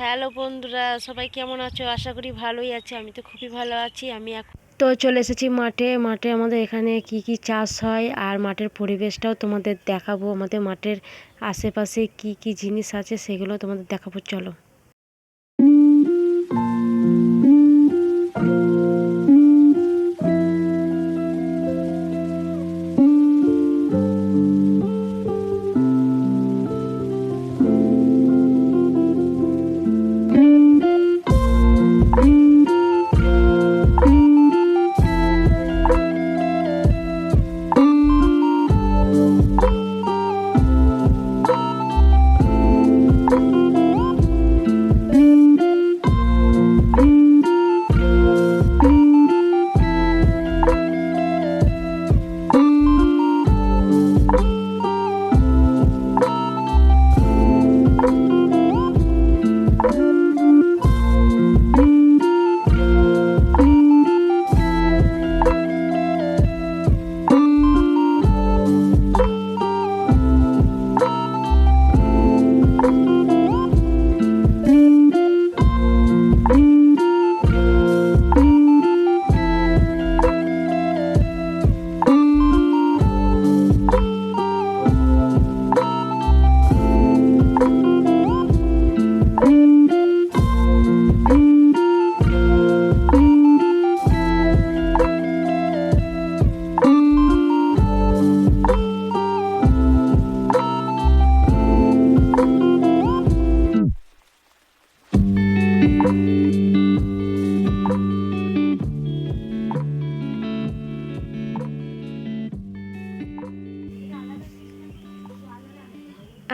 Hello বন্ধুরা, সবাই কেমন আছো? আশা করি ভালোই আছে, আমি তো খুবই ভালো আছি, আমি এখন তো চলে এসেছি মাঠে মাঠে আমাদের এখানে কি কি চাষ হয় আর মাঠের পরিবেশটাও তোমাদের দেখাবো, আমাদের মাঠের আশেপাশে কি কি জিনিস আছে সেগুলো তোমাদের দেখাবো, চলো।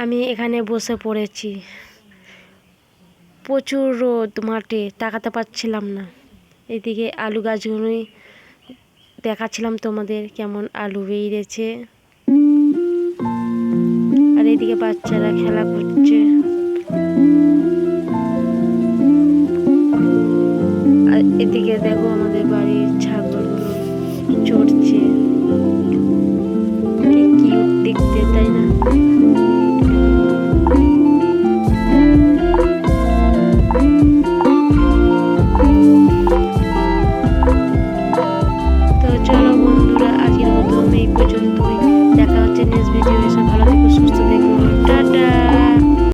আমি এখানে বসে পড়েছি। প্রচুর রোদ মাঠে, তাকাতে পারছিলাম না। এদিকে আলু গাছগুলোই দেখাচ্ছিলাম তোমাদের কেমন আলু বেরিয়েছে। আর এদিকে বাচ্চারা খেলা করছে। আর এদিকে দেখো আমাদের বাড়ির ছাগলগুলো চড়ছে।